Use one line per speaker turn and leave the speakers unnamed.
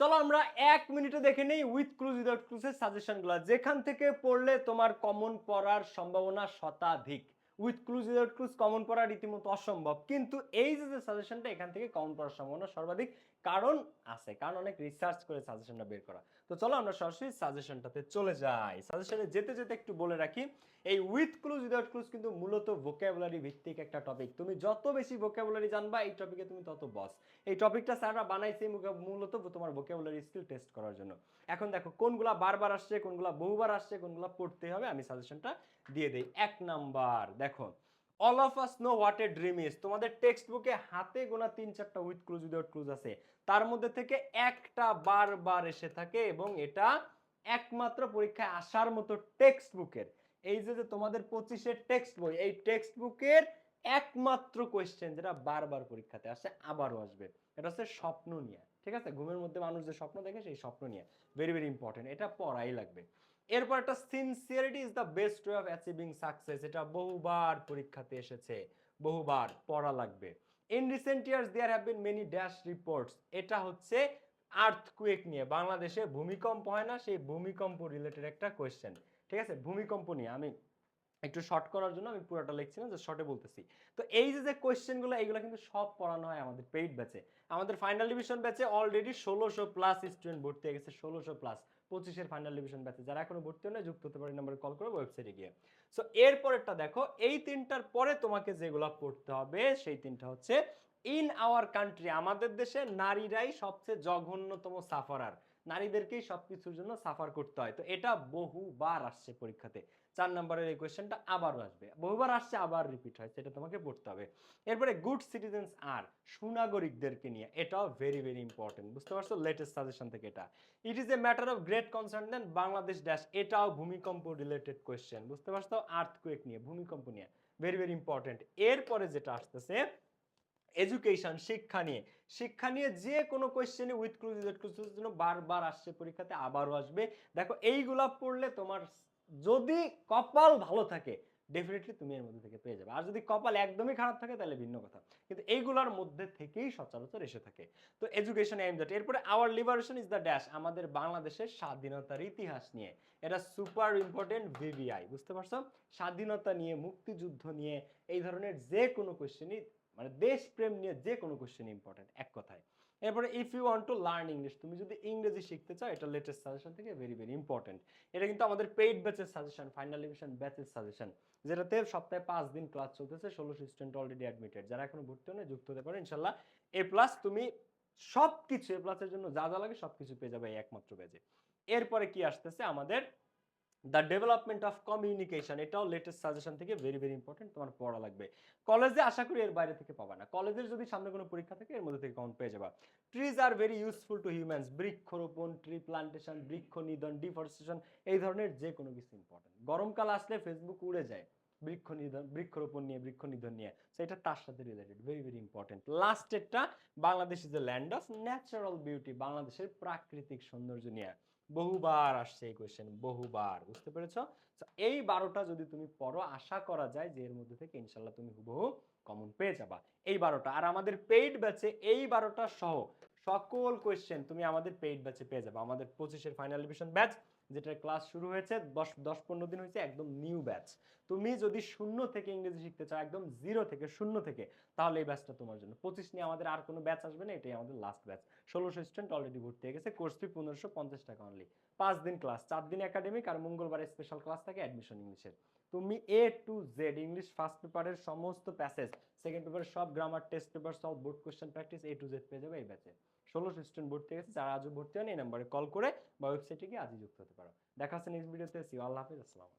চলো আমরা এক মিনিটে দেখে নেই উইথ ক্লুজ উইদাউট ক্লুজের সাজেশনগুলো যেখান থেকে পড়লে তোমার কমন পড়ার সম্ভাবনা শতাধিক। With clues without clues common পড়া রীতিমতো অসম্ভব। কিন্তু এই যে যে সাজেশনটা এখান থেকে কমন পড়ার সম্ভাবনা সর্বাধিক কারণ আছে। কারণ অনেক রিসার্চ করে সাজেশনটা বের করা। তো চলো আমরা সরাসরি সাজেশনটাতে চলে যাই। সাজেশনে যেতে যেতে একটু বলে রাখি, এই উইথ ক্লুজ উইদাউট ক্লুজ কিন্তু মূলত ভোকাবুলারি ভিত্তিক একটা টপিক তুমি যত বেশি ভোকাবুলারি জানবা, এই টপিকে তুমি তত বস এই টপিকটা স্যাররা বানাইছে মূলত তোমার ভোকাবুলারি স্কিল টেস্ট করার জন্য। এখন দেখো, কোনগুলা বারবার আসছে, কোনগুলা বহুবার আসছে, কোনগুলা পড়তে হবে, আমি সাজেশনটা দিয়ে দেই। এক নাম্বার দেখো all of us know what a dream is তোমাদের টেক্সট বুকে হাতে গোনা তিন চারটা উইথ ক্লুজ উইদাউট ক্লুজ আছে। তার মধ্যে থেকে একটা বারবার এসে থাকে এবং এটা একমাত্র পরীক্ষায় আসার মতো টেক্সট বুকের এই যে যে তোমাদের পঁচিশের টেক্সট বই এই টেক্সট বুকের একমাত্র কোয়েশ্চেন যেটা বারবার পরীক্ষাতে আসে, আবারও আসবে। এটা হচ্ছে স্বপ্ন নিয়ে। ঠিক আছে? ঘুমের মধ্যে মানুষ যে স্বপ্ন দেখে, সেই স্বপ্ন নিয়ে। ভেরি ভেরি ইম্পর্টেন্ট এটা পড়াই লাগবে। এরপর একটা sincerity is the best way of achieving success এটা বহুবার পরীক্ষাতে এসেছে, বহুবার পড়া লাগবে। In recent years there have been many dash reports এটা হচ্ছে আর্থকুয়েক নিয়ে, বাংলাদেশে ভূমিকম্প হয় না, সেই ভূমিকম্প রিলেটেড একটা কোয়েশ্চেন ঠিক আছে? ভূমিকম্প নিয়ে আমি একটু শর্ট করার জন্য আমি পুরোটা লিখছি না যে শর্টে বলতেছি। তো এই যে যে কোয়েশ্চেনগুলো এইগুলো কিন্তু সব পড়ানো হয় আমাদের পেইড ব্যাচে আমাদের ফাইনাল ডিভিশন ব্যাচে অলরেডি ষোলোশো প্লাস স্টুডেন্ট ভর্তি হয়ে গেছে, ষোলোশো প্লাস পঁচিশের ফাইনাল ডিভিশন ব্যাচে যারা এখনও ভর্তি হলে যুক্ত হতে পারে নাম্বারে কল করে ওয়েবসাইটে গিয়ে। সো এরপরেরটা দেখো, এই তিনটার পরে তোমাকে যেগুলো পড়তে হবে, সেই তিনটা হচ্ছে ইন আওয়ার কান্ট্রি আমাদের দেশে নারীরাই সবচেয়ে জঘন্যতম সাফারার নারীদেরকেই সবকিছুর জন্য সাফার করতে হয়। তো এটা বহুবার আসছে পরীক্ষাতে। চার নম্বরের এই কোয়েশ্চেনটা আবারও আসবে। বহুবার আসছে, আবার রিপিট হয়, সেটা তোমাকে পড়তে হবে। এরপরে গুড সিটিজেন্স আর সুনাগরিকদেরকে নিয়ে। এটাও ভেরি ভেরি ইম্পর্টেন্ট বুঝতে পারছ? লেটেস্ট সাজেশন থেকে এটা। It is a matter of great concern then Bangladesh dash এটাও ভূমিকম্প রিলেটেড কোয়েশ্চেন বুঝতে পারছ? আর্থকুয়েক নিয়ে, ভূমিকম্প নিয়ে। ভেরি ভেরি ইম্পর্টেন্ট এরপরে যেটা আসতেছে এডুকেশন শিক্ষা নিয়ে। শিক্ষা নিয়ে যে কোনো কোয়েশ্চেনে উইথ ক্লুজ ক্লুজের জন্য বারবার আসছে পরীক্ষাতে, আবারও আসবে। দেখো, এইগুলা পড়লে তোমার যদি কপাল ভালো থাকে ডেফিনেটলি তুমি এর মধ্যে থেকে পেয়ে যাবে। আর যদি কপাল একদমই খারাপ থাকে, তাহলে ভিন্ন কথা। কিন্তু এইগুলোর মধ্যে থেকেই সচরাচর এসে থাকে। তো এডুকেশন এম দ্যাট এরপরে our liberation is the dash আমাদের বাংলাদেশের স্বাধীনতার ইতিহাস নিয়ে। এটা সুপার ইম্পর্টেন্ট ভিভিআই বুঝতে পারছ? স্বাধীনতা নিয়ে, মুক্তিযুদ্ধ নিয়ে, এই ধরনের যে কোনো কোয়েশ্চেনই মানে দেশপ্রেম নিয়ে যে কোনো কোয়েশ্চেন ইম্পর্টেন্ট এক কথায়। এরপরে if you want to learn English তুমি যদি ইংরেজি শিখতে চাও, এটা লেটেস্ট সাজেশন থেকে ভেরি ভেরি ইম্পর্টেন্ট এটা কিন্তু আমাদের পেইড ব্যাচের সাজেশন ফাইনাল ডিভিশন ব্যাচের সাজেশন যেটাতে সপ্তাহে পাঁচ দিন ক্লাস চলতেছে ষোলোশো স্টুডেন্ট অলরেডি অ্যাডমিটেড যারা এখনও ভর্তি হনে যুক্ত হতে পারে, ইনশাল্লাহ। এ প্লাস তুমি সব কিছু এ প্লাসের জন্য যা যা লাগে সব কিছু পেয়ে যাবে একমাত্র ব্যাচে এরপরে কি আসতেছে আমাদের দ্য ডেভেলপমেন্ট অফ কমিউনিকেশন এটাও লেটেস্ট সাজেশন থেকে ভেরি ভেরি ইম্পর্টেন্ট তোমার পড়া লাগবে। কলেজে আশা করি এর বাইরে থেকে পাবা না। কলেজের যদি সামনে কোনো পরীক্ষা থাকে এর মধ্যে থেকে কমন পেয়ে যাবা। Trees are very useful to humans বৃক্ষরোপণ ট্রি প্লান্টেশন বৃক্ষ নিধন ডিফরেস্টেশন এই ধরনের যে কোনো কিছু ইম্পর্টেন্ট গরমকাল আসলে ফেসবুক উড়ে যায় বৃক্ষ নিধন বৃক্ষরোপণ নিয়ে বৃক্ষ নিধন নিয়ে। সেটা তার সাথে related very very important লাস্টেরটা Bangladesh is the land of natural beauty বাংলাদেশের প্রাকৃতিক সৌন্দর্য নিয়ে। বহুবার আসছে এই কোয়েশ্চেন বহুবার, বুঝতে পেরেছ? এই বারোটা যদি তুমি পড়ো, আশা করা যায় যে এর মধ্যে থেকে ইনশাল্লাহ তুমি হুবহু কমন পেয়ে যাবা। এই বারোটা, আর আমাদের পেইড ব্যাচে এই বারোটা সহ সকল কোয়েশ্চেন তুমি আমাদের পেইড ব্যাচে পেয়ে যাবে। আমাদের পঁচিশের ফাইনাল ডিভিশন ব্যাচ যেটার ক্লাস শুরু হয়েছে, দশ দশ পনেরো দিন হয়েছে, একদম নিউ ব্যাচ তুমি যদি শূন্য থেকে ইংরেজি শিখতে চাও, একদম জিরো থেকে, শূন্য থেকে, তাহলে এই ব্যাচটা তোমার জন্য। পঁচিশ নিয়ে আমাদের আর কোনো ব্যাচ আসবে না, এটাই আমাদের লাস্ট ব্যাচ ষোলোশো স্টুডেন্ট অলরেডি ভর্তি হয়ে গেছে কোর্স ফি পনেরোশো পঞ্চাশ টাকা অনলি পাঁচ দিন ক্লাস চার দিন একাডেমিক আর মঙ্গলবার স্পেশাল ক্লাস থাকে অ্যাডমিশন ইংলিশের। তুমি A to Z English first পেপারের সমস্ত প্যাসেজ সেকেন্ড পেপারের সব গ্রামার টেস্ট পেপার সব board question practice A to Z পেয়ে যাবে এই ব্যাচে ষোলোশো স্টুডেন্ট ভর্তি হয়ে গেছে, যারা আজও ভর্তি হন এই নাম্বারে কল করে বা ওয়েবসাইটে গিয়ে আজই যুক্ত হতে পারো। দেখা হচ্ছে নেক্সট ভিডিওতে সি আল্লাহ হাফিজ, আসসালাম